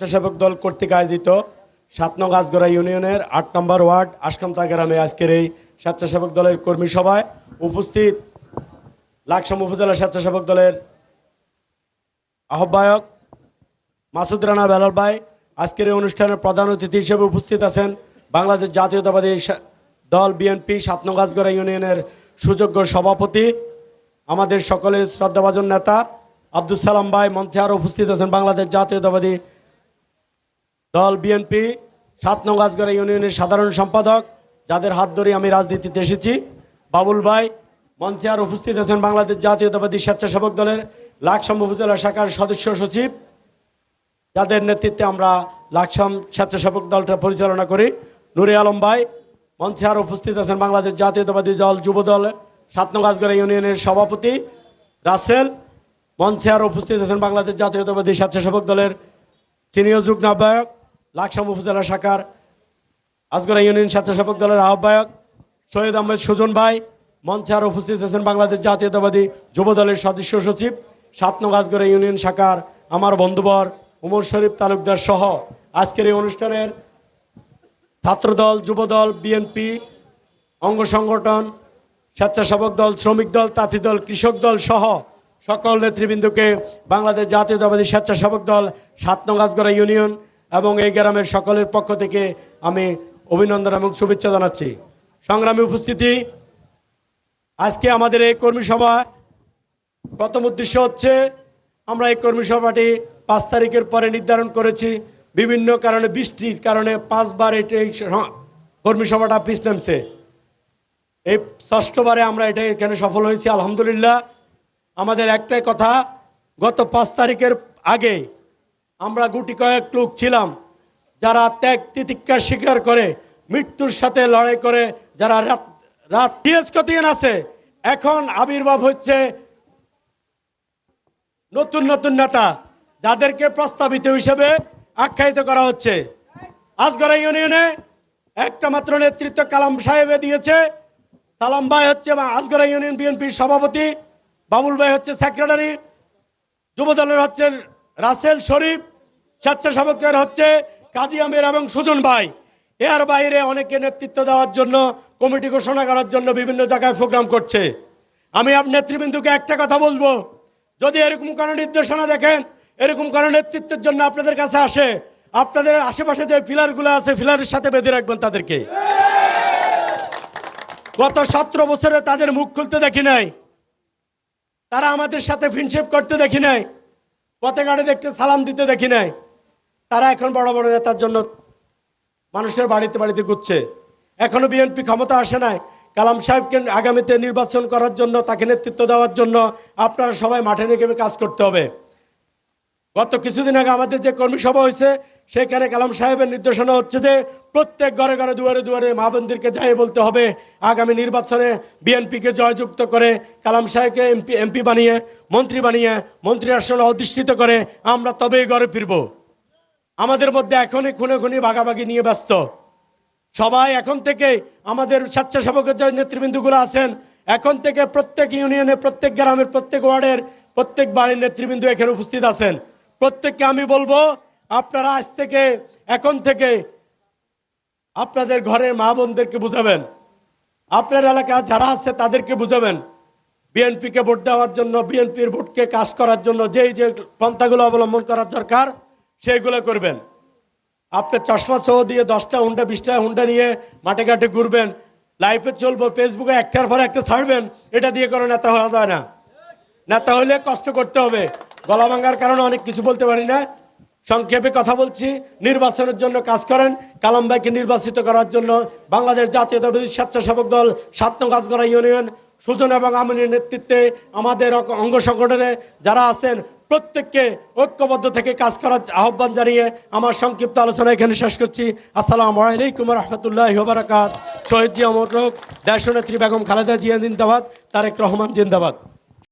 স্বেচ্ছাসেবক দল কর্তৃক আয়োজিত সাত গাছগড়া ইউনিয়নের আট নম্বর ওয়ার্ড আশকামতা গ্রামে আজকের এই স্বেচ্ছাসেবক দলের কর্মী সভায় উপস্থিত লাকসাম উপজেলা স্বেচ্ছাসেবক দলের আহ্বায়ক মাসুদ রানা বেলাল ভাই। আজকের এই অনুষ্ঠানের প্রধান অতিথি হিসেবে উপস্থিত আছেন বাংলাদেশ জাতীয়তাবাদী দল বিএনপি সাত গাছগড়া ইউনিয়নের সুযোগ্য সভাপতি, আমাদের সকলের শ্রদ্ধাভাজন নেতা আব্দুল সালাম ভাই মঞ্চে আরও উপস্থিত আছেন বাংলাদেশ জাতীয়তাবাদী দল বিএনপি, সাত নং গাছগড়া ইউনিয়নের সাধারণ সম্পাদক, যাদের হাত ধরে আমি রাজনীতিতে এসেছি। বাবুল ভাই, মঞ্চে আর উপস্থিত আছেন বাংলাদেশ জাতীয়তাবাদী স্বেচ্ছাসেবক দলের লাকসাম উপজেলা শাখার সদস্য সচিব। যাদের নেতৃত্বে আমরা লাকসাম স্বেচ্ছাসেবক দলটা পরিচালনা করি। নুরে আলম ভাই, মঞ্চে আর উপস্থিত আছেন বাংলাদেশ জাতীয়তাবাদী দল যুব দল, সাত নং গাছগড়া ইউনিয়নের সভাপতি রাসেল। মঞ্চে আর উপস্থিত আছেন বাংলাদেশ জাতীয়তাবাদী স্বেচ্ছাসেবক দলের সিনিয়র যুগ্ম আহ্বায়ক লাকসাম উপজেলা শাখার আজগড়া ইউনিয়ন স্বেচ্ছাসেবক দলের আহ্বায়ক সৈয়দ আহমেদ সুজন ভাই, মঞ্চে আর উপস্থিত আছেন বাংলাদেশ জাতীয়তাবাদী যুব দলের সদস্য সচিব, সাত নং আজগড়া ইউনিয়ন শাখার আমার বন্ধুবর উমর শরীফ তালুকদার সহ। আজকের এই অনুষ্ঠানের ছাত্রদল, যুবদল বিএনপি অঙ্গ সংগঠন, স্বেচ্ছাসেবক দল, শ্রমিক দল, তাঁতি দল, কৃষক দল সহ সকল নেতৃবৃন্দকে বাংলাদেশ জাতীয়তাবাদী স্বেচ্ছাসেবক দল, সাত নগাছগড়া ইউনিয়ন এবং এই গ্রামের সকলের পক্ষ থেকে আমি অভিনন্দন এবং শুভেচ্ছা জানাচ্ছি। সংগ্রামী উপস্থিতি, আজকে আমাদের এই কর্মী সভা প্রথম উদ্দেশ্য হচ্ছে, আমরা এই কর্মী সভাটি পাঁচ তারিখের পরে নির্ধারণ করেছি। বিভিন্ন কারণে, বৃষ্টির কারণে পাঁচবার এটি এই স- কর্মী সভাটা পিছ নামছে। এই ষষ্ঠবারে আমরা এটা এখানে সফল হয়েছি, আলহামদুলিল্লাহ। আমাদের একটাই কথা, গত পাঁচ তারিখের আগে আমরা গুটি কয়েক লোক ছিলাম, যারা ত্যাগ তিতিক্ষা স্বীকার করে, মৃত্যুর সাথে লড়াই করে, যারা রাত রাত আছে, এখন আবির্ভাব হচ্ছে নতুন নতুন নেতা, যাদেরকে প্রস্তাবিত হিসেবে আখ্যায়িত করা হচ্ছে। আজগড়া ইউনিয়নে একটা মাত্র নেতৃত্ব কালাম সাহেবে দিয়েছে। সালাম ভাই হচ্ছে আজগড়া ইউনিয়ন বিএনপির সভাপতি, বাবুল ভাই হচ্ছে সেক্রেটারি, যুবদলের হচ্ছে রাসেল শরীফ স্বেচ্ছাসেবকের হচ্ছে কাজী আমির এবং সুজন ভাই। এর বাইরে অনেকে নেতৃত্ব দেওয়ার জন্য, কমিটি ঘোষণা করার জন্য বিভিন্ন জায়গায় প্রোগ্রাম করছে। আমি আপনার নেতৃবৃন্দকে একটা কথা বলব। যদি এরকম কোনো নির্দেশনা দেখেন, এরকম কোনো নেতৃত্বের জন্য আপনাদের কাছে আসে, আপনাদের আশেপাশে যে ফিলারগুলো আছে, ফিলারের সাথে বেঁধে রাখবেন তাদেরকে। গত সতেরো বছরে তাদের মুখ খুলতে দেখি নাই। তারা আমাদের সাথে ফ্রেন্ডশিপ করতে দেখি নাই। পথে ঘাটে দেখতে সালাম দিতে দেখি নাই। তারা এখন বড় বড় নেতার জন্য মানুষের বাড়িতে বাড়িতে ঘুরছে। এখনও বিএনপি ক্ষমতা আসে নাই। কালাম সাহেবকে আগামীতে নির্বাচন করার জন্য, তাকে নেতৃত্ব দেওয়ার জন্য আপনারা সবাই মাঠে নেমে কাজ করতে হবে। গত কিছুদিন আগে আমাদের যে কর্মী সভা হয়েছে, সেখানে কালাম সাহেবের নির্দেশনা হচ্ছে যে, প্রত্যেক ঘরে ঘরে দুয়ারে দুয়ারে মা বোনদেরকে যাই বলতে হবে। আগামী নির্বাচনে বিএনপিকে জয়যুক্ত করে, কালাম সাহেবকে এমপি এমপি বানিয়ে, মন্ত্রী বানিয়ে, মন্ত্রী আসনে অধিষ্ঠিত করে আমরা তবেই ঘরে ফিরব। আমাদের মধ্যে এখনই খুনে খুনি ভাগাভাগি নিয়ে ব্যস্ত। সবাই এখন থেকে আমাদের স্বেচ্ছাসেবকের যে নেতৃবৃন্দগুলো আছেন, এখন থেকে প্রত্যেক ইউনিয়নে, প্রত্যেক গ্রামের, প্রত্যেক ওয়ার্ডের, প্রত্যেক বাড়ির নেতৃবৃন্দ এখানে উপস্থিত আছেন। প্রত্যেককে আমি বলব, আপনারা আজ থেকে, এখন থেকে আপনাদের ঘরের মা বোনদেরকে বুঝাবেন। আপনার এলাকায় যারা আছে তাদেরকে বুঝাবেন। বিএনপিকে ভোট দেওয়ার জন্য, বিএনপির ভোটকে কাজ করার জন্য, যেই যে পন্থাগুলো অবলম্বন করার দরকার সেইগুলো করবেন। আপনি চশমা সহ দিয়ে দশটা হুন্ডা, বিশটা হুন্ডা নিয়ে মাঠে ঘাটে ঘুরবেন। লাইফে চলবো ফেসবুকে একটার পর একটা ছাড়বেন, এটা দিয়ে কোনো নেতা হওয়া যায় না। নেতা হলে কষ্ট করতে হবে। গলা ভাঙার কারণে অনেক কিছু বলতে পারি না। সংক্ষেপে কথা বলছি, নির্বাচনের জন্য কাজ করেন। কালাম ভাইকে নির্বাচিত করার জন্য বাংলাদেশ জাতীয়তাবাদী স্বেচ্ছাসেবক দল সাত গাছগড়া ইউনিয়ন। সুজন এবং আমিনের নেতৃত্বে আমাদের অঙ্গ সংগঠনে যারা আছেন প্রত্যেককে ঐক্যবদ্ধ থেকে কাজ করার আহ্বান জানিয়ে আমার সংক্ষিপ্ত আলোচনা এখানে শেষ করছি। আসসালামু আলাইকুম রহমতুল্লাহ বারাকাত শহীদ জিয়া মোটরক দেশনেত্রী বেগম খালেদা জিয়া জিন্দাবাদ, তারেক রহমান জিন্দাবাদ।